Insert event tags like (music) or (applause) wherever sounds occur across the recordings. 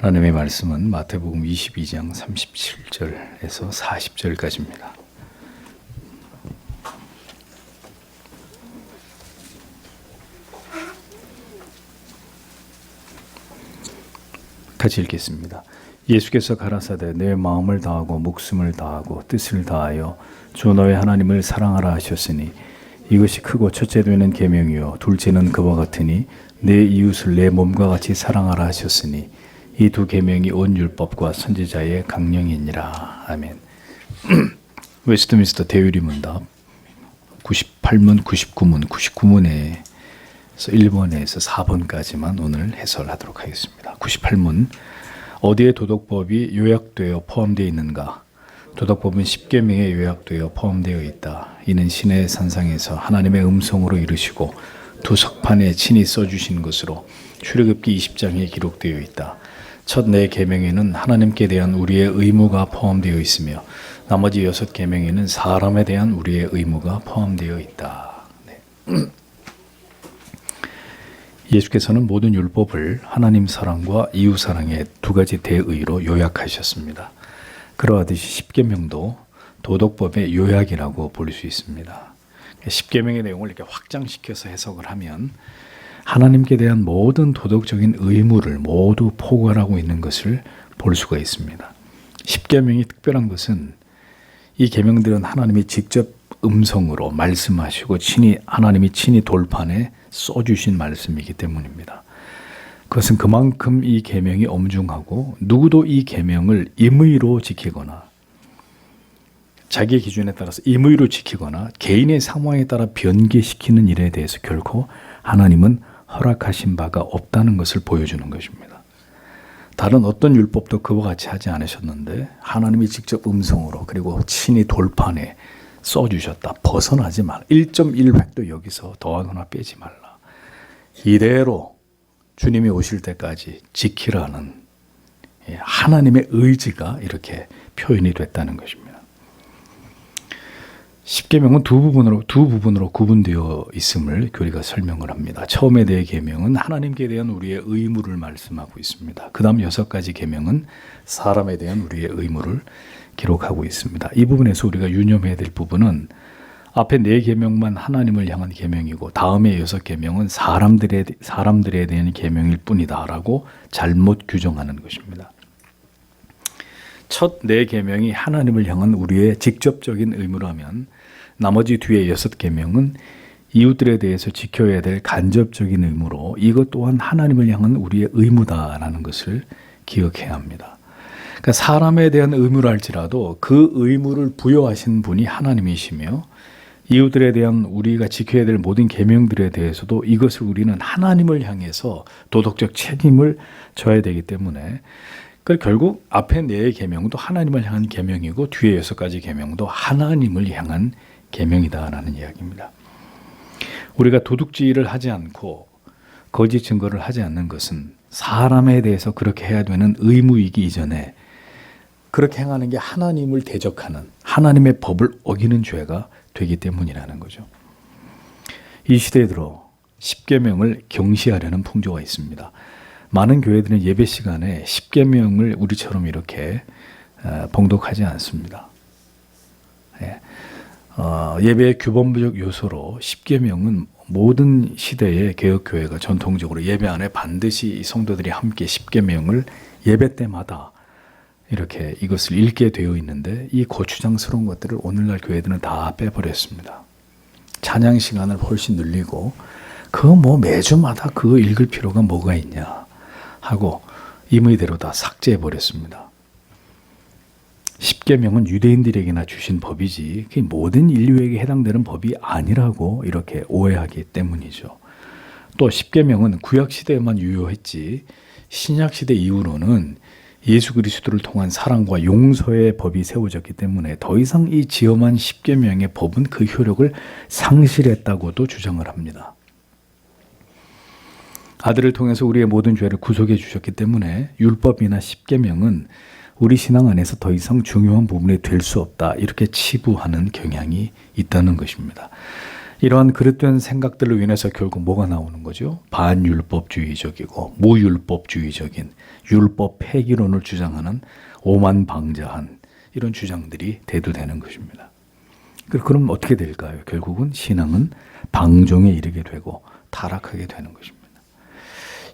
하나님의 말씀은 마태복음 22장 37절에서 40절까지입니다. 같이 읽겠습니다. 예수께서 가라사대 내 마음을 다하고 목숨을 다하고 뜻을 다하여 주 너의 하나님을 사랑하라 하셨으니 이것이 크고 첫째 되는 계명이요 둘째는 그와 같으니 내 이웃을 내 몸과 같이 사랑하라 하셨으니 이 두 계명이 온 율법과 선지자의 강령이니라 아멘. (clears throat) 웨스트민스터 대유리 문답 98문, 99문, 99문에서 1번에서 4번까지만 오늘 해설하도록 하겠습니다. 98문 어디에 도덕법이 요약되어 포함되어 있는가? 도덕법은 10계명에 요약되어 포함되어 있다. 이는 신의 산상에서 하나님의 음성으로 이르시고 두 석판에 친히 써주신 것으로 출애굽기 20장에 기록되어 있다. 첫 네 계명에는 하나님께 대한 우리의 의무가 포함되어 있으며 나머지 여섯 계명에는 사람에 대한 우리의 의무가 포함되어 있다. 네. (clears throat) 예수께서는 모든 율법을 하나님 사랑과 이웃 사랑의 두 가지 대의로 요약하셨습니다. 그러하듯이 십계명도 도덕법의 요약이라고 볼 수 있습니다. 십계명의 내용을 이렇게 확장시켜서 해석을 하면 하나님께 대한 모든 도덕적인 의무를 모두 포괄하고 있는 것을 볼 수가 있습니다. 십계명이 특별한 것은 이 계명들은 하나님이 직접 음성으로 말씀하시고 친히 하나님이 친히 돌판에 써 주신 말씀이기 때문입니다. 그것은 그만큼 이 계명이 엄중하고 누구도 이 계명을 임의로 지키거나 자기 기준에 따라서 임의로 지키거나 개인의 상황에 따라 변개시키는 일에 대해서 결코 하나님은 허락하신 바가 없다는 것을 보여주는 것입니다. 다른 어떤 율법도 그와 같이 하지 않으셨는데 하나님이 직접 음성으로 그리고 친히 돌판에 써주셨다. 벗어나지 말라. 1.1획도 여기서 더하거나 빼지 말라. 이대로 주님이 오실 때까지 지키라는 예, 하나님의 의지가 이렇게 표현이 됐다는 것입니다. 십계명은 두 부분으로 두 부분으로 구분되어 있음을 교리가 설명을 합니다. 처음에 대해 계명은 하나님께 대한 우리의 의무를 말씀하고 있습니다. 그다음 여섯 가지 계명은 사람에 대한 우리의 의무를 기록하고 있습니다. 이 부분에서 우리가 유념해야 될 부분은 앞에 네 계명만 하나님을 향한 계명이고 다음에 여섯 계명은 사람들에 사람들에 대한 계명일 뿐이다라고 잘못 규정하는 것입니다. 첫 네 계명이 하나님을 향한 우리의 직접적인 의무라면 나머지 뒤에 여섯 계명은 이웃들에 대해서 지켜야 될 간접적인 의무로 이것 또한 하나님을 향한 우리의 의무다라는 것을 기억해야 합니다. 그러니까 사람에 대한 의무를 할지라도 그 의무를 부여하신 분이 하나님이시며 이웃들에 대한 우리가 지켜야 될 모든 계명들에 대해서도 이것을 우리는 하나님을 향해서 도덕적 책임을 져야 되기 때문에 그 결국 앞에 네 계명도 하나님을 향한 계명이고 뒤에 여섯 가지 계명도 하나님을 향한 계명이다라는 이야기입니다. 우리가 도둑질을 하지 않고 거짓 증거를 하지 않는 것은 사람에 대해서 그렇게 해야 되는 의무이기 이전에 그렇게 행하는 게 하나님을 대적하는 하나님의 법을 어기는 죄가 되기 때문이라는 거죠. 이 시대에 들어 십계명을 경시하려는 풍조가 있습니다. 많은 교회들은 예배 시간에 십계명을 우리처럼 이렇게 어, 봉독하지 않습니다. 예. 어, 예배의 규범적 요소로 십계명은 모든 시대의 개혁 교회가 전통적으로 예배 안에 반드시 성도들이 함께 십계명을 예배 때마다 이렇게 이것을 읽게 되어 있는데 이 고추장스러운 것들을 오늘날 교회들은 다 빼버렸습니다. 찬양 시간을 훨씬 늘리고 그거 뭐 매주마다 그거 읽을 필요가 뭐가 있냐 하고 임의대로 다 삭제해 버렸습니다. 십계명은 유대인들에게나 주신 법이지 그게 모든 인류에게 해당되는 법이 아니라고 이렇게 오해하기 때문이죠. 또 십계명은 구약 시대에만 유효했지 신약 시대 이후로는 예수 그리스도를 통한 사랑과 용서의 법이 세워졌기 때문에 더 이상 이 지엄한 십계명의 법은 그 효력을 상실했다고도 주장을 합니다. 아들을 통해서 우리의 모든 죄를 구속해 주셨기 때문에 율법이나 십계명은 우리 신앙 안에서 더 이상 중요한 부분이 될 수 없다 이렇게 치부하는 경향이 있다는 것입니다. 이러한 그릇된 생각들로 인해서 결국 뭐가 나오는 거죠? 반율법주의적이고 무율법주의적인 율법 폐기론을 주장하는 오만방자한 이런 주장들이 대두되는 것입니다. 그- 그럼 어떻게 될까요? 결국은 신앙은 방종에 이르게 되고 타락하게 되는 것입니다.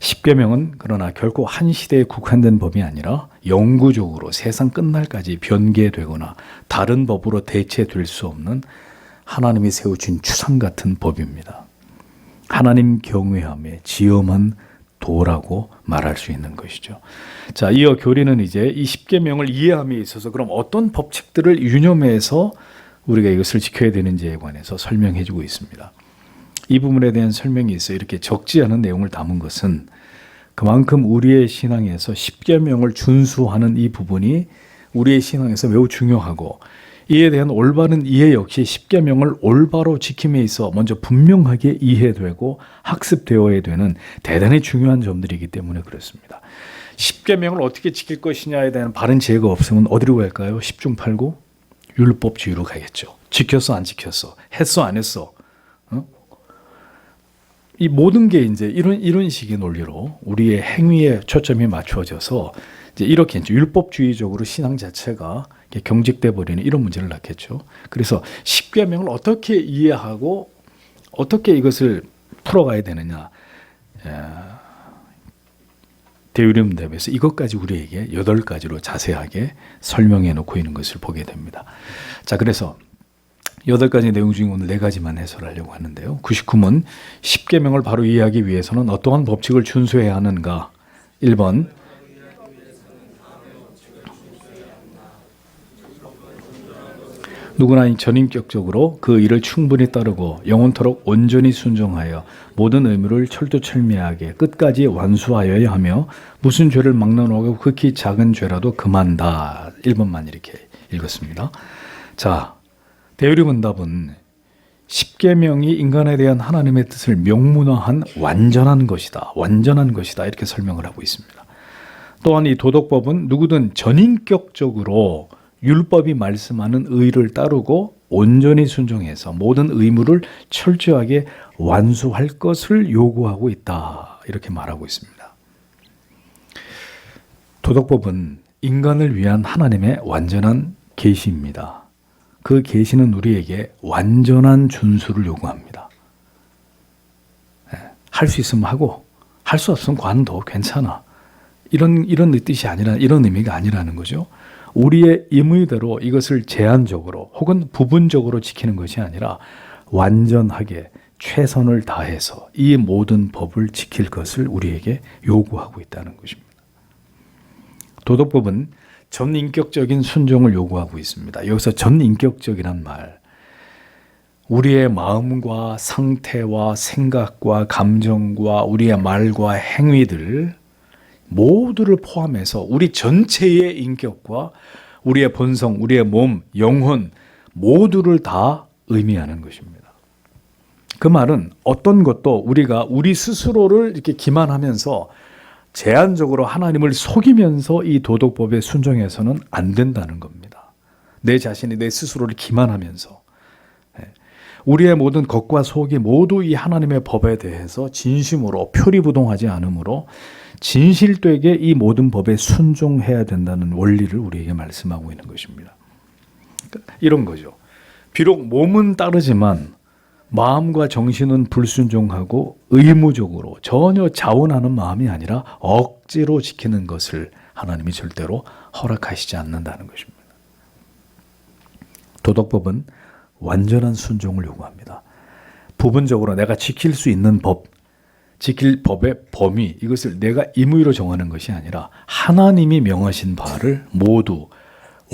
십계명은 그러나 결코 한 시대에 국한된 법이 아니라 영구적으로 세상 끝날까지 변개되거나 다른 법으로 대체될 수 없는 하나님이 세우신 추상 같은 법입니다. 하나님 경외함에 지엄한 도라고 말할 수 있는 것이죠. 자, 이어 교리는 이제 이 십계명을 이해함에 있어서 그럼 어떤 법칙들을 유념해서 우리가 이것을 지켜야 되는지에 관해서 설명해 주고 있습니다. 이 부분에 대한 설명이 있어 이렇게 적지 않은 내용을 담은 것은 그만큼 우리의 신앙에서 십계명을 준수하는 이 부분이 우리의 신앙에서 매우 중요하고 이에 대한 올바른 이해 역시 십계명을 올바로 지킴에 있어 먼저 분명하게 이해되고 학습되어야 되는 대단히 중요한 점들이기 때문에 그렇습니다. 십계명을 어떻게 지킬 것이냐에 대한 바른 지혜가 없으면 어디로 갈까요? 십중팔구 율법주의로 가겠죠. 지켰어 안 지켰어 했어 안 했어 어? 이 모든 게 이제 이런 이런 식의 논리로 우리의 행위에 초점이 맞춰져서 이제 이렇게 이제 율법주의적으로 신앙 자체가 경직돼 버리는 이런 문제를 낳겠죠. 그래서 십계명을 어떻게 이해하고 어떻게 이것을 풀어가야 되느냐. 대유림 대회에서 이것까지 우리에게 여덟 가지로 자세하게 설명해 놓고 있는 것을 보게 됩니다. 자, 그래서 여덟 가지 내용 중에 오늘 네 가지만 해설하려고 하는데요. 99문 10계명을 바로 이해하기 위해서는 어떠한 법칙을 준수해야 하는가? 1번 누구나 전인격적으로 그 일을 충분히 따르고 영원토록 온전히 순종하여 모든 의무를 철두철미하게 끝까지 완수하여야 하며 무슨 죄를 막론하고 극히 작은 죄라도 금한다. 1번만 이렇게 읽었습니다. 자, 대유리 문답은 십계명이 인간에 대한 하나님의 뜻을 명문화한 완전한 것이다. 완전한 것이다. 이렇게 설명을 하고 있습니다. 또한 이 도덕법은 누구든 전인격적으로 율법이 말씀하는 의를 따르고 온전히 순종해서 모든 의무를 철저하게 완수할 것을 요구하고 있다. 이렇게 말하고 있습니다. 도덕법은 인간을 위한 하나님의 완전한 계시입니다. 그 계시는 우리에게 완전한 준수를 요구합니다. 예, 할수 있으면 하고 할 수 없으면 관도 괜찮아. 이런 이런 뜻이 아니라 이런 의미가 아니라는 거죠. 우리의 임의대로 이것을 제한적으로 혹은 부분적으로 지키는 것이 아니라 완전하게 최선을 다해서 이 모든 법을 지킬 것을 우리에게 요구하고 있다는 것입니다. 도덕법은 전인격적인 순종을 요구하고 있습니다. 여기서 전인격적이란 말, 우리의 마음과 상태와 생각과 감정과 우리의 말과 행위들 모두를 포함해서 우리 전체의 인격과 우리의 본성, 우리의 몸, 영혼 모두를 다 의미하는 것입니다. 그 말은 어떤 것도 우리가 우리 스스로를 이렇게 기만하면서 제한적으로 하나님을 속이면서 이 도덕법에 순종해서는 안 된다는 겁니다. 내 자신이 내 스스로를 기만하면서 예. 우리의 모든 겉과 속이 모두 이 하나님의 법에 대해서 진심으로 표리부동하지 않으므로 진실되게 이 모든 법에 순종해야 된다는 원리를 우리에게 말씀하고 있는 것입니다. 그러니까 이런 거죠. 비록 몸은 따르지만 마음과 정신은 불순종하고 의무적으로 전혀 자원하는 마음이 아니라 억지로 지키는 것을 하나님이 절대로 허락하시지 않는다는 것입니다. 도덕법은 완전한 순종을 요구합니다. 부분적으로 내가 지킬 수 있는 법, 지킬 법의 범위, 이것을 내가 임의로 정하는 것이 아니라 하나님이 명하신 바를 모두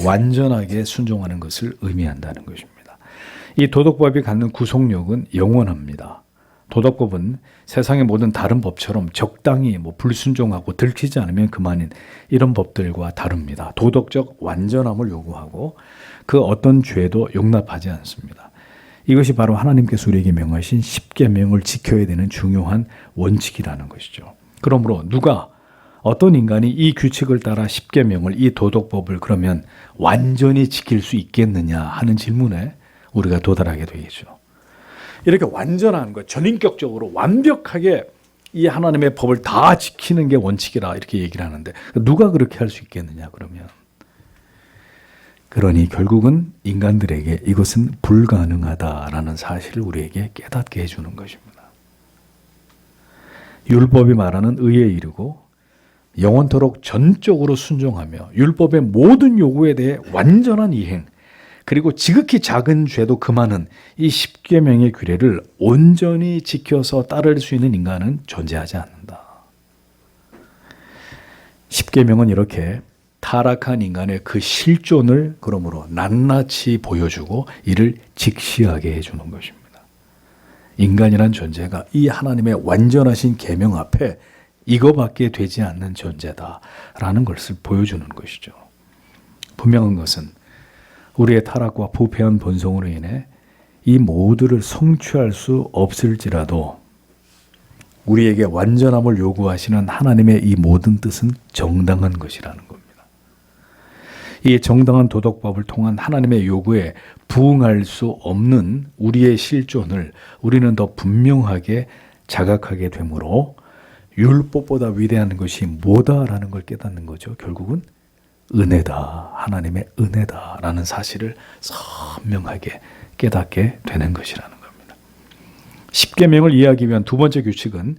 완전하게 순종하는 것을 의미한다는 것입니다. 이 도덕법이 갖는 구속력은 영원합니다. 도덕법은 세상의 모든 다른 법처럼 적당히 뭐 불순종하고 들키지 않으면 그만인 이런 법들과 다릅니다. 도덕적 완전함을 요구하고 그 어떤 죄도 용납하지 않습니다. 이것이 바로 하나님께서 우리에게 명하신 십계명을 지켜야 되는 중요한 원칙이라는 것이죠. 그러므로 누가 어떤 인간이 이 규칙을 따라 십계명을 이 도덕법을 그러면 완전히 지킬 수 있겠느냐 하는 질문에 우리가 도달하게 되겠죠. 이렇게 완전한 거, 전인격적으로 완벽하게 이 하나님의 법을 다 지키는 게 원칙이라 이렇게 얘기를 하는데 누가 그렇게 할 수 있겠느냐 그러면 그러니 결국은 인간들에게 이것은 불가능하다라는 사실을 우리에게 깨닫게 해주는 것입니다. 율법이 말하는 의에 이르고 영원토록 전적으로 순종하며 율법의 모든 요구에 대해 완전한 이행 그리고 지극히 작은 죄도 금하는 이 십계명의 규례를 온전히 지켜서 따를 수 있는 인간은 존재하지 않는다. 십계명은 이렇게 타락한 인간의 그 실존을 그러므로 낱낱이 보여주고 이를 직시하게 해주는 것입니다. 인간이란 존재가 이 하나님의 완전하신 계명 앞에 이거밖에 되지 않는 존재다라는 것을 보여주는 것이죠. 분명한 것은 우리의 타락과 부패한 본성으로 인해 이 모두를 성취할 수 없을지라도 우리에게 완전함을 요구하시는 하나님의 이 모든 뜻은 정당한 것이라는 겁니다. 이 정당한 도덕법을 통한 하나님의 요구에 부응할 수 없는 우리의 실존을 우리는 더 분명하게 자각하게 되므로 율법보다 위대한 것이 뭐다라는 걸 깨닫는 거죠. 결국은 은혜다. 하나님의 은혜다라는 사실을 선명하게 깨닫게 되는 것이라는 겁니다. 십계명을 이해하기 위한 두 번째 규칙은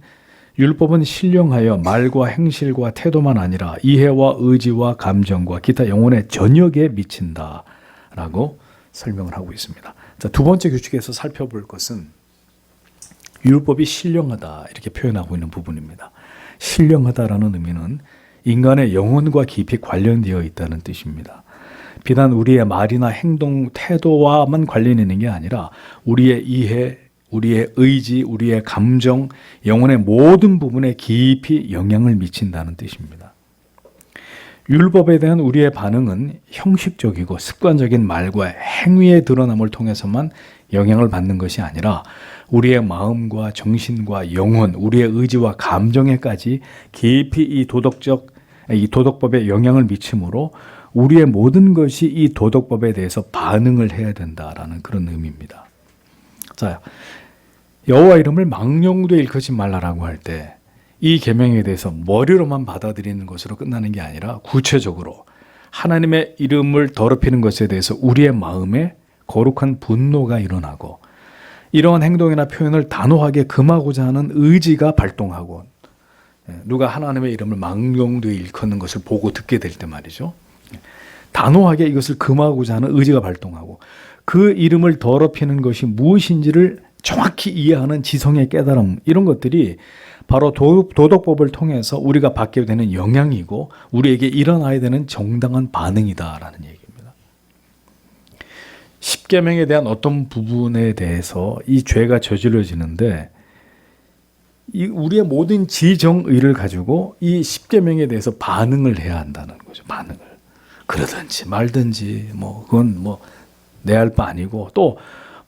율법은 신령하여 말과 행실과 태도만 아니라 이해와 의지와 감정과 기타 영혼의 전역에 미친다라고 설명을 하고 있습니다. 자, 두 번째 규칙에서 살펴볼 것은 율법이 신령하다 이렇게 표현하고 있는 부분입니다. 신령하다라는 의미는 인간의 영혼과 깊이 관련되어 있다는 뜻입니다. 비단 우리의 말이나 행동, 태도와만 관련 있는 게 아니라 우리의 이해, 우리의 의지, 우리의 감정, 영혼의 모든 부분에 깊이 영향을 미친다는 뜻입니다. 율법에 대한 우리의 반응은 형식적이고 습관적인 말과 행위의 드러남을 통해서만 영향을 받는 것이 아니라 우리의 마음과 정신과 영혼, 우리의 의지와 감정에까지 깊이 이 도덕적 이 도덕법에 영향을 미치므로 우리의 모든 것이 이 도덕법에 대해서 반응을 해야 된다라는 그런 의미입니다. 자, 여호와 이름을 망령되 일컫지 말라라고 할 때 이 계명에 대해서 머리로만 받아들이는 것으로 끝나는 게 아니라 구체적으로 하나님의 이름을 더럽히는 것에 대해서 우리의 마음에 거룩한 분노가 일어나고 이러한 행동이나 표현을 단호하게 금하고자 하는 의지가 발동하고 예, 누가 하나님의 이름을 망령되이 일컫는 것을 보고 듣게 될 때 말이죠. 예, 단호하게 이것을 금하고자 하는 의지가 발동하고 그 이름을 더럽히는 것이 무엇인지를 정확히 이해하는 지성의 깨달음 이런 것들이 바로 도, 도덕법을 통해서 우리가 받게 되는 영향이고 우리에게 일어나야 되는 정당한 반응이다라는 얘기입니다. 십계명에 대한 어떤 부분에 대해서 이 죄가 저질러지는데 이 우리의 모든 지정의를 가지고 이 십계명에 대해서 반응을 해야 한다는 거죠. 반응을 그러든지 말든지 뭐 그건 뭐 내 할 바 아니고 또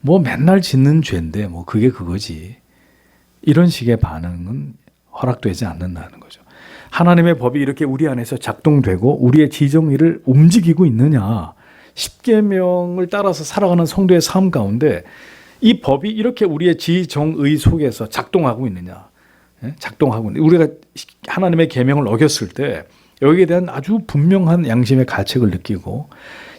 뭐 맨날 짓는 죄인데 뭐 그게 그거지 이런 식의 반응은 허락되지 않는다는 거죠. 하나님의 법이 이렇게 우리 안에서 작동되고 우리의 지정의를 움직이고 있느냐 십계명을 따라서 살아가는 성도의 삶 가운데 이 법이 이렇게 우리의 지정의 속에서 작동하고 있느냐? 예? 작동하고 있는 우리가 하나님의 계명을 어겼을 때 여기에 대한 아주 분명한 양심의 가책을 느끼고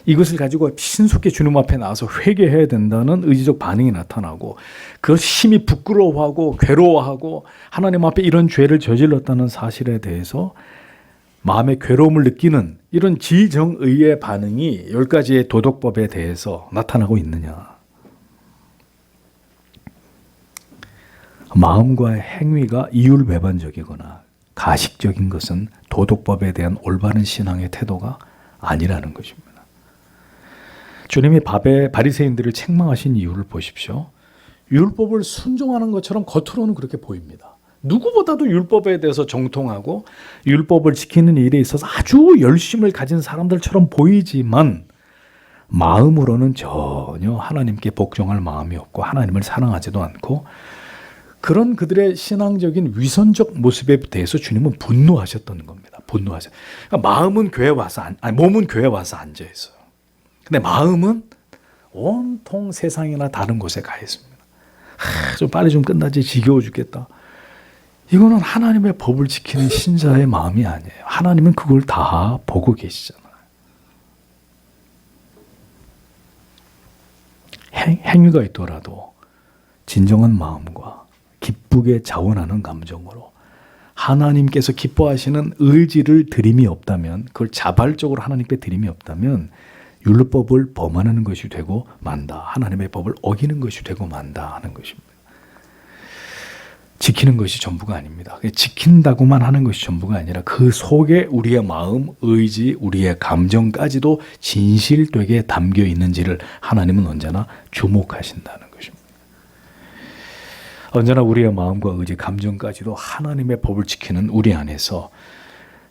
이것을 가지고 신속히 주님 앞에 나와서 회개해야 된다는 의지적 반응이 나타나고 그 심히 부끄러워하고 괴로워하고 하나님 앞에 이런 죄를 저질렀다는 사실에 대해서 마음의 괴로움을 느끼는 이런 지정의의 반응이 열 가지의 도덕법에 대해서 나타나고 있느냐? 마음과 행위가 이율배반적이거나 가식적인 것은 도덕법에 대한 올바른 신앙의 태도가 아니라는 것입니다. 주님이 밥에 바리새인들을 책망하신 이유를 보십시오. 율법을 순종하는 것처럼 겉으로는 그렇게 보입니다. 누구보다도 율법에 대해서 정통하고 율법을 지키는 일에 있어서 아주 열심을 가진 사람들처럼 보이지만 마음으로는 전혀 하나님께 복종할 마음이 없고 하나님을 사랑하지도 않고 그런 그들의 신앙적인 위선적 모습에 대해서 주님은 분노하셨던 겁니다. 분노하셨. 그러니까 마음은 교회 와서 안, 아니 몸은 교회 와서 앉아 있어요. 근데 마음은 온통 세상이나 다른 곳에 가 있습니다. 하, 좀 빨리 좀 끝나지 지겨워 죽겠다. 이거는 하나님의 법을 지키는 신자의 마음이 아니에요. 하나님은 그걸 다 보고 계시잖아요. 행, 행위가 있더라도 진정한 마음과 기쁘게 자원하는 감정으로 하나님께서 기뻐하시는 의지를 드림이 없다면 그걸 자발적으로 하나님께 드림이 없다면 율법을 범하는 것이 되고 만다. 하나님의 법을 어기는 것이 되고 만다 하는 것입니다. 지키는 것이 전부가 아닙니다. 지킨다고만 하는 것이 전부가 아니라 그 속에 우리의 마음, 의지, 우리의 감정까지도 진실되게 담겨 있는지를 하나님은 언제나 주목하신다는. 언제나 우리의 마음과 의지, 감정까지도 하나님의 법을 지키는 우리 안에서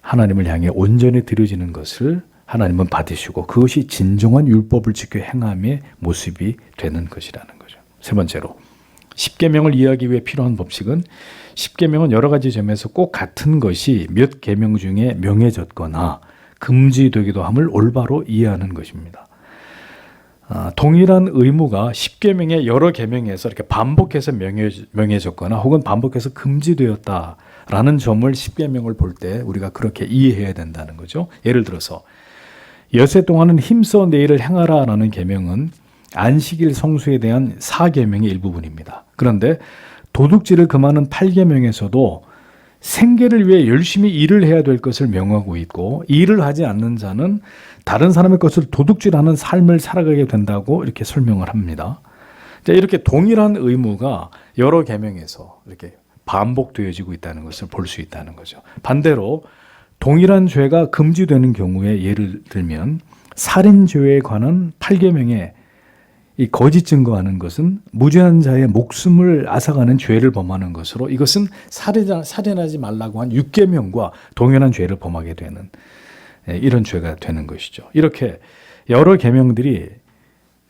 하나님을 향해 온전히 드려지는 것을 하나님은 받으시고 그것이 진정한 율법을 지켜 행함의 모습이 되는 것이라는 거죠. 세 번째로 십계명을 이해하기 위해 필요한 법칙은 십계명은 여러 가지 점에서 꼭 같은 것이 몇 계명 중에 명해졌거나 금지되기도 함을 올바로 이해하는 것입니다. 아, 동일한 의무가 십계명의 여러 계명에서 이렇게 반복해서 명해, 명해졌거나 혹은 반복해서 금지되었다라는 점을 십계명을 볼 때 우리가 그렇게 이해해야 된다는 거죠. 예를 들어서 여세 동안은 힘써 내 일을 행하라라는 계명은 안식일 성수에 대한 사계명의 일부분입니다. 그런데 도둑질을 금하는 8계명에서도 생계를 위해 열심히 일을 해야 될 것을 명하고 있고 일을 하지 않는 자는 다른 사람의 것을 도둑질하는 삶을 살아가게 된다고 이렇게 설명을 합니다. 자, 이렇게 동일한 의무가 여러 계명에서 이렇게 반복되어지고 있다는 것을 볼 수 있다는 거죠. 반대로 동일한 죄가 금지되는 경우에 예를 들면 살인죄에 관한 8계명에 이 거짓 증거하는 것은 무죄한 자의 목숨을 앗아가는 죄를 범하는 것으로 이것은 살인, 살인하지 말라고 한 6계명과 동일한 죄를 범하게 되는 예, 이런 죄가 되는 것이죠. 이렇게 여러 계명들이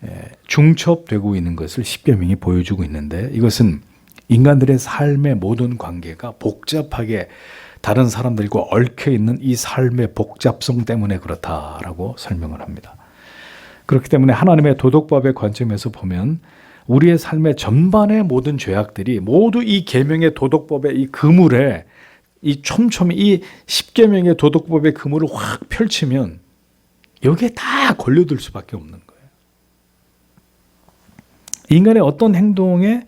예, 중첩되고 있는 것을 십계명이 보여주고 있는데 이것은 인간들의 삶의 모든 관계가 복잡하게 다른 사람들과 얽혀 있는 이 삶의 복잡성 때문에 그렇다라고 설명을 합니다. 그렇기 때문에 하나님의 도덕법의 관점에서 보면 우리의 삶의 전반의 모든 죄악들이 모두 이 계명의 도덕법의 이 그물에 이 촘촘히 이 십계명의 도덕법의 그물을 확 펼치면 여기에 다 걸려들 수밖에 없는 거예요. 인간의 어떤 행동에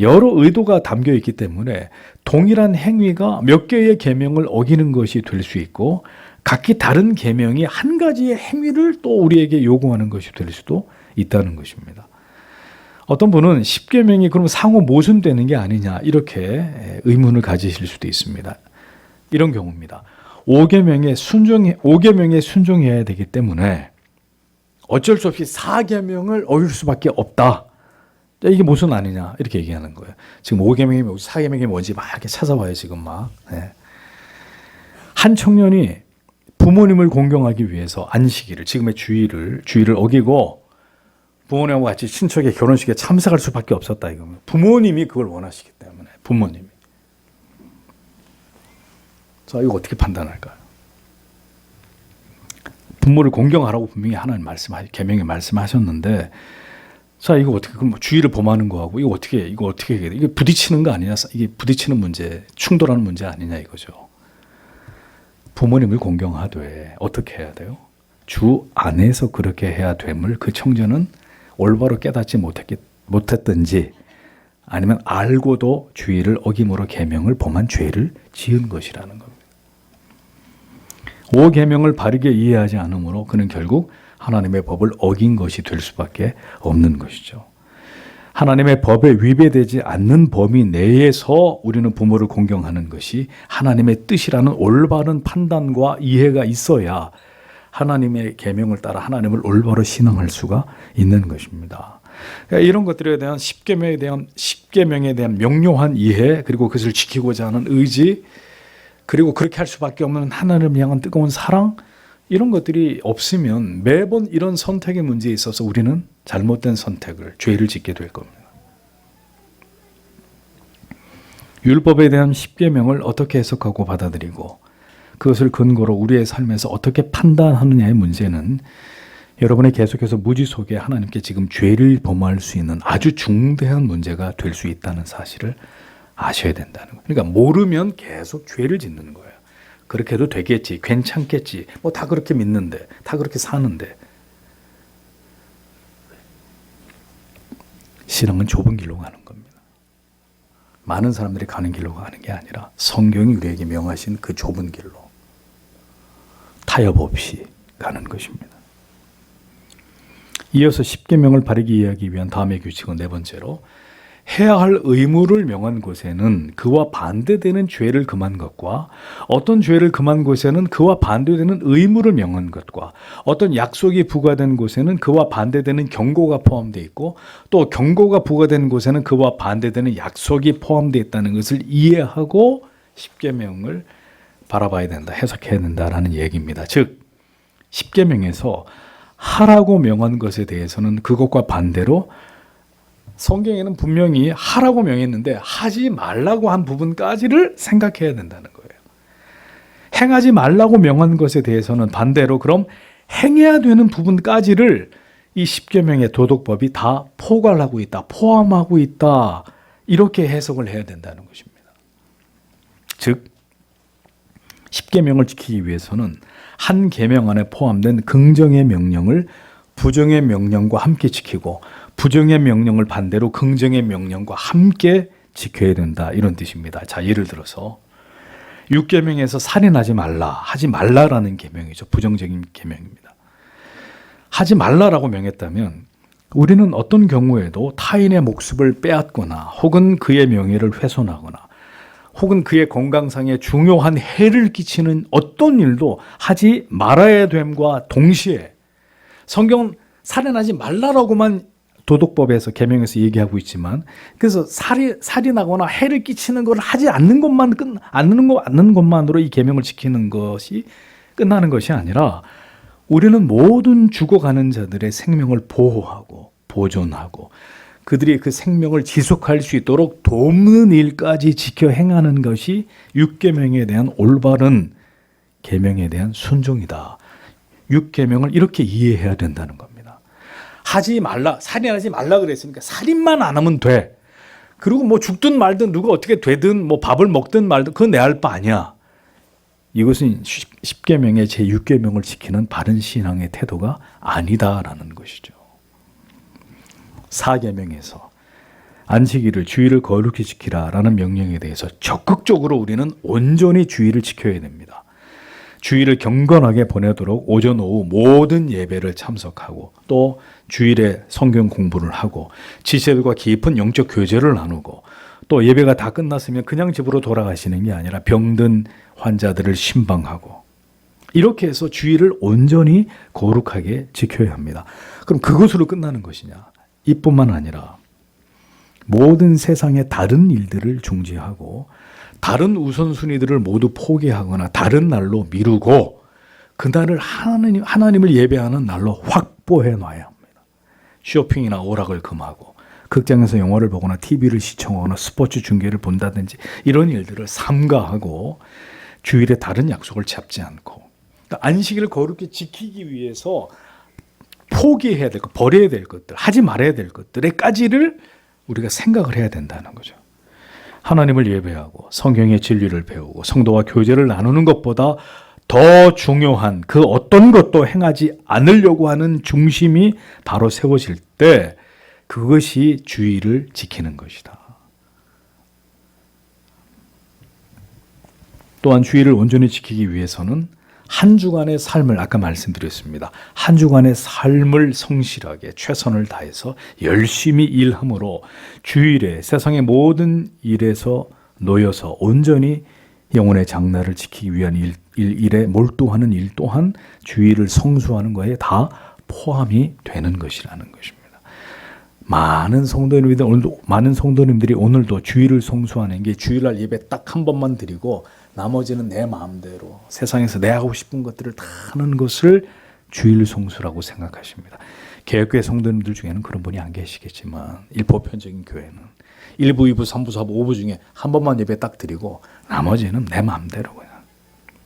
여러 의도가 담겨 있기 때문에 동일한 행위가 몇 개의 계명을 어기는 것이 될 수 있고 각기 다른 계명이 한 가지의 행위를 또 우리에게 요구하는 것이 될 수도 있다는 것입니다. 어떤 분은 십계명이 그럼 상호 모순되는 게 아니냐 이렇게 의문을 가지실 수도 있습니다. 이런 경우입니다. 5계명에 순종해 5계명에 순종해야 되기 때문에 어쩔 수 없이 4계명을 어길 수밖에 없다. 이게 무슨 아니냐 이렇게 얘기하는 거예요. 지금 5계명이 뭐지 4계명이 뭔지 막 이렇게 찾아봐요 지금 막. 네. 한 청년이 부모님을 공경하기 위해서 안식일을 지금의 주의를 주의를 어기고 부모님과 같이 친척의 결혼식에 참석할 수밖에 없었다 이거면 부모님이 그걸 원하시기 때문에 부모님이 자 이거 어떻게 판단할까요? 부모를 공경하라고 분명히 하나님 말씀하 계명에 말씀하셨는데 자 이거 어떻게 그럼 주의를 범하는 거하고 이거 어떻게 이거 어떻게 해야 돼? 이게 부딪히는 거 아니냐? 이게 부딪히는 문제, 충돌하는 문제 아니냐 이거죠. 부모님을 공경하되 어떻게 해야 돼요? 주 안에서 그렇게 해야 됨을 그 청년은 올바로 깨닫지 못했기, 못했든지 아니면 알고도 주의를 어김으로 계명을 범한 죄를 지은 것이라는 겁니다. 오 계명을 바르게 이해하지 않으므로 그는 결국 하나님의 법을 어긴 것이 될 수밖에 없는 것이죠. 하나님의 법에 위배되지 않는 범위 내에서 우리는 부모를 공경하는 것이 하나님의 뜻이라는 올바른 판단과 이해가 있어야 하나님의 계명을 따라 하나님을 올바로 신앙할 수가 있는 것입니다. 그러니까 이런 것들에 대한 십계명에 대한 십계명에 대한 명료한 이해 그리고 그것을 지키고자 하는 의지 그리고 그렇게 할 수밖에 없는 하나님을 향한 뜨거운 사랑 이런 것들이 없으면 매번 이런 선택의 문제에 있어서 우리는 잘못된 선택을, 죄를 짓게 될 겁니다. 율법에 대한 십계명을 어떻게 해석하고 받아들이고 그것을 근거로 우리의 삶에서 어떻게 판단하느냐의 문제는 여러분이 계속해서 무지 속에 하나님께 지금 죄를 범할 수 있는 아주 중대한 문제가 될 수 있다는 사실을 아셔야 된다는 거예요. 그러니까 모르면 계속 죄를 짓는 거예요. 그렇게 해도 되겠지, 괜찮겠지, 뭐 다 그렇게 믿는데, 다 그렇게 사는데. 신앙은 좁은 길로 가는 겁니다. 많은 사람들이 가는 길로 가는 게 아니라 성경이 우리에게 명하신 그 좁은 길로 타협 없이 가는 것입니다. 이어서 십계명을 바르게 이해하기 위한 다음의 규칙은 네 번째로 해야 할 의무를 명한 곳에는 그와 반대되는 죄를 금한 것과 어떤 죄를 금한 곳에는 그와 반대되는 의무를 명한 것과 어떤 약속이 부과된 곳에는 그와 반대되는 경고가 포함되어 있고 또 경고가 부과된 곳에는 그와 반대되는 약속이 포함되어 있다는 것을 이해하고 십계명을 바라봐야 된다, 해석해야 된다라는 얘기입니다. 즉 십계명에서 하라고 명한 것에 대해서는 그것과 반대로 성경에는 분명히 하라고 명했는데 하지 말라고 한 부분까지를 생각해야 된다는 거예요. 행하지 말라고 명한 것에 대해서는 반대로 그럼 행해야 되는 부분까지를 이 십계명의 도덕법이 다 포괄하고 있다, 포함하고 있다. 이렇게 해석을 해야 된다는 것입니다. 즉 십계명을 지키기 위해서는 한 계명 안에 포함된 긍정의 명령을 부정의 명령과 함께 지키고 부정의 명령을 반대로 긍정의 명령과 함께 지켜야 된다 이런 뜻입니다. 자, 예를 들어서 6계명에서 살인하지 말라 하지 말라라는 계명이죠. 부정적인 계명입니다. 하지 말라라고 명했다면 우리는 어떤 경우에도 타인의 목숨을 빼앗거나 혹은 그의 명예를 훼손하거나 혹은 그의 건강상에 중요한 해를 끼치는 어떤 일도 하지 말아야 됨과 동시에 성경은 살인하지 말라라고만 도덕법에서 계명에서 얘기하고 있지만 그래서 살인 살인하거나 해를 끼치는 걸 하지 않는 것만 끝 않는 거 않는 것만으로 이 계명을 지키는 것이 끝나는 것이 아니라 우리는 모든 죽어가는 자들의 생명을 보호하고 보존하고 그들이 그 생명을 지속할 수 있도록 돕는 일까지 지켜 행하는 것이 육계명에 대한 올바른 계명에 대한 순종이다. 육계명을 이렇게 이해해야 된다는 겁니다. 하지 말라, 살인하지 말라 그랬으니까 살인만 안 하면 돼. 그리고 뭐 죽든 말든 누가 어떻게 되든 뭐 밥을 먹든 말든 그건 내 할 바 아니야. 이것은 십계명의 제 6계명을 지키는 바른 신앙의 태도가 아니다라는 것이죠. 사계명에서 안식일을 주의를 거룩히 지키라라는 명령에 대해서 적극적으로 우리는 온전히 주의를 지켜야 됩니다. 주일을 경건하게 보내도록 오전 오후 모든 예배를 참석하고 또 주일에 성경 공부를 하고 지체들과 깊은 영적 교제를 나누고 또 예배가 다 끝났으면 그냥 집으로 돌아가시는 게 아니라 병든 환자들을 신방하고 이렇게 해서 주일을 온전히 거룩하게 지켜야 합니다. 그럼 그것으로 끝나는 것이냐? 이뿐만 아니라 모든 세상의 다른 일들을 중지하고 다른 우선순위들을 모두 포기하거나 다른 날로 미루고 그날을 하나님, 하나님을 예배하는 날로 확보해 놔야 합니다. 쇼핑이나 오락을 금하고 극장에서 영화를 보거나 TV를 시청하거나 스포츠 중계를 본다든지 이런 일들을 삼가하고 주일에 다른 약속을 잡지 않고 그러니까 안식일을 거룩히 지키기 위해서 포기해야 될 것, 버려야 될 것들, 하지 말아야 될 것들에까지를 우리가 생각을 해야 된다는 거죠. 하나님을 예배하고 성경의 진리를 배우고 성도와 교제를 나누는 것보다 더 중요한 그 어떤 것도 행하지 않으려고 하는 중심이 바로 세워질 때 그것이 주의를 지키는 것이다. 또한 주의를 온전히 지키기 위해서는 한 주간의 삶을 아까 말씀드렸습니다. 한 주간의 삶을 성실하게 최선을 다해서 열심히 일함으로 주일에 세상의 모든 일에서 놓여서 온전히 영혼의 장날을 지키기 위한 일, 일, 에 몰두하는 일 또한 주일을 성수하는 것에 다 포함이 되는 것이라는 것입니다. 많은 성도님들 오늘도 많은 성도님들이 오늘도 주일을 성수하는 게 주일날 예배 딱 한 번만 드리고 나머지는 내 마음대로 세상에서 내 하고 싶은 것들을 다 하는 것을 주일 성수라고 생각하십니다. 개혁교회 성도님들 중에는 그런 분이 안 계시겠지만 일보편적인 교회는 1부, 2부, 3부, 4부, 5부 중에 한 번만 예배 딱 드리고 나머지는 내 마음대로 그냥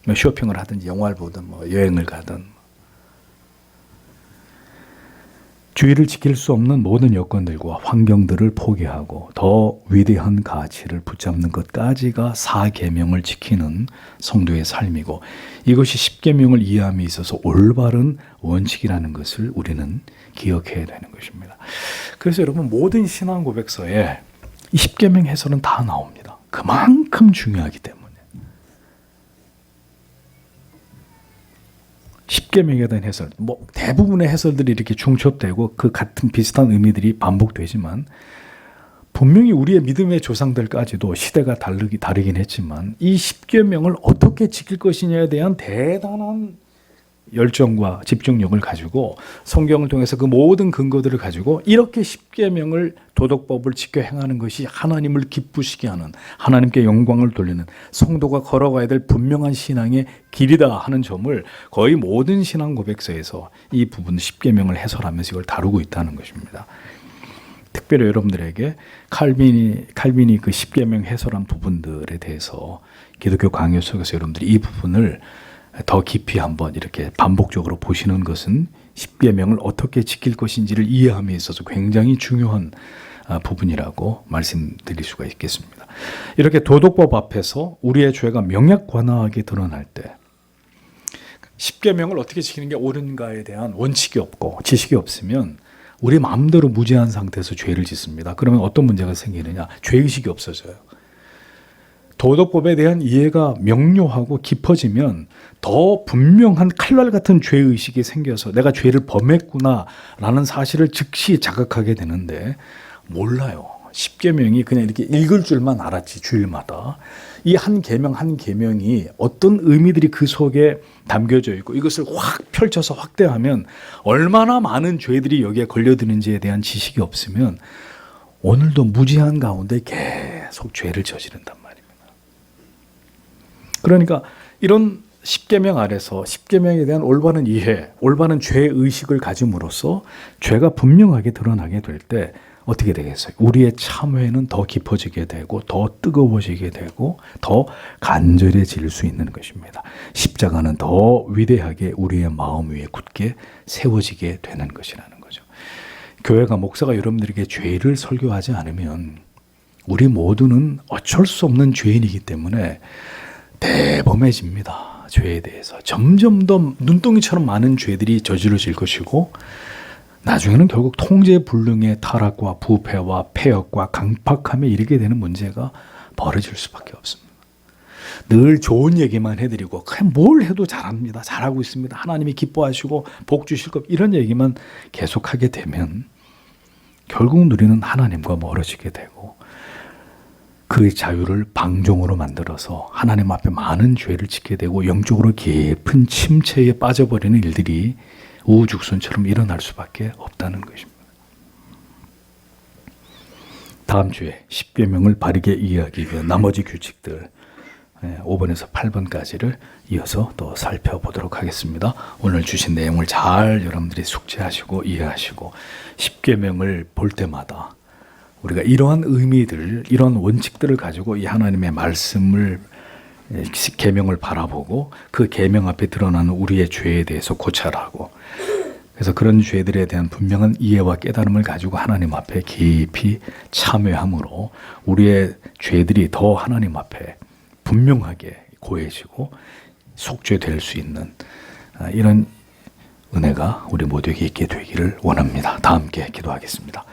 뭐 쇼핑을 하든지 영화를 보든 뭐 여행을 가든 주의를 지킬 수 없는 모든 여건들과 환경들을 포기하고 더 위대한 가치를 붙잡는 것까지가 사계명을 지키는 성도의 삶이고 이것이 십계명을 이해함에 있어서 올바른 원칙이라는 것을 우리는 기억해야 되는 것입니다. 그래서 여러분 모든 신앙 고백서에 이 십계명 해설은 다 나옵니다. 그만큼 중요하기 때문에. 십계명에 대한 해설, 뭐 대부분의 해설들이 이렇게 중첩되고 그 같은 비슷한 의미들이 반복되지만 분명히 우리의 믿음의 조상들까지도 시대가 다르기 다르긴 했지만 이 십계명을 어떻게 지킬 것이냐에 대한 대단한 열정과 집중력을 가지고 성경을 통해서 그 모든 근거들을 가지고 이렇게 십계명을 도덕법을 지켜 행하는 것이 하나님을 기쁘시게 하는 하나님께 영광을 돌리는 성도가 걸어가야 될 분명한 신앙의 길이다 하는 점을 거의 모든 신앙 고백서에서 이 부분 십계명을 해설하면서 이걸 다루고 있다는 것입니다. 특별히 여러분들에게 칼빈이 칼빈이 그 십계명 해설한 부분들에 대해서 기독교 강요 속에서 여러분들이 이 부분을 더 깊이 한번 이렇게 반복적으로 보시는 것은 십계명을 어떻게 지킬 것인지를 이해함에 있어서 굉장히 중요한 아, 부분이라고 말씀드릴 수가 있겠습니다. 이렇게 도덕법 앞에서 우리의 죄가 명약관하게 드러날 때 십계명을 어떻게 지키는 게 옳은가에 대한 원칙이 없고 지식이 없으면 우리 마음대로 무죄한 상태에서 죄를 짓습니다. 그러면 어떤 문제가 생기느냐? 죄의식이 없어져요. 도덕법에 대한 이해가 명료하고 깊어지면 더 분명한 칼날 같은 죄의식이 생겨서 내가 죄를 범했구나라는 사실을 즉시 자각하게 되는데 몰라요. 십계명이 그냥 이렇게 읽을 줄만 알았지 주일마다 이 한 계명 한 계명이 어떤 의미들이 그 속에 담겨져 있고 이것을 확 펼쳐서 확대하면 얼마나 많은 죄들이 여기에 걸려드는지에 대한 지식이 없으면 오늘도 무지한 가운데 계속 죄를 저지른단 말입니다. 그러니까 이런 십계명 아래서 십계명에 대한 올바른 이해, 올바른 죄 의식을 가짐으로써 죄가 분명하게 드러나게 될 때 어떻게 되겠어요? 우리의 참회는 더 깊어지게 되고 더 뜨거워지게 되고 더 간절해질 수 있는 것입니다. 십자가는 더 위대하게 우리의 마음 위에 굳게 세워지게 되는 것이라는 거죠. 교회가 목사가 여러분들에게 죄를 설교하지 않으면 우리 모두는 어쩔 수 없는 죄인이기 때문에 대범해집니다. 죄에 대해서 점점 더 눈덩이처럼 많은 죄들이 저지러질 것이고 나중에는 결국 통제 불능의 타락과 부패와 폐역과 강팍함에 이르게 되는 문제가 벌어질 수밖에 없습니다. 늘 좋은 얘기만 해드리고 그냥 뭘 해도 잘합니다. 잘하고 있습니다. 하나님이 기뻐하시고 복 주실 것 이런 얘기만 계속하게 되면 결국 우리는 하나님과 멀어지게 되고 그 자유를 방종으로 만들어서 하나님 앞에 많은 죄를 짓게 되고 영적으로 깊은 침체에 빠져버리는 일들이 우후죽순처럼 일어날 수밖에 없다는 것입니다. 다음 주에 10계명을 바르게 이해하기 위한 나머지 규칙들 5번에서 8번까지를 이어서 또 살펴보도록 하겠습니다. 오늘 주신 내용을 잘 여러분들이 숙지하시고 이해하시고 10계명을 볼 때마다 우리가 이러한 의미들, 이런 원칙들을 가지고 이 하나님의 말씀을 계명을 바라보고 그 계명 앞에 드러나는 우리의 죄에 대해서 고찰하고 그래서 그런 죄들에 대한 분명한 이해와 깨달음을 가지고 하나님 앞에 깊이 참회함으로 우리의 죄들이 더 하나님 앞에 분명하게 고해지고 속죄될 수 있는 아, 이런 은혜가 우리 모두에게 있게 되기를 원합니다. 다 함께 기도하겠습니다.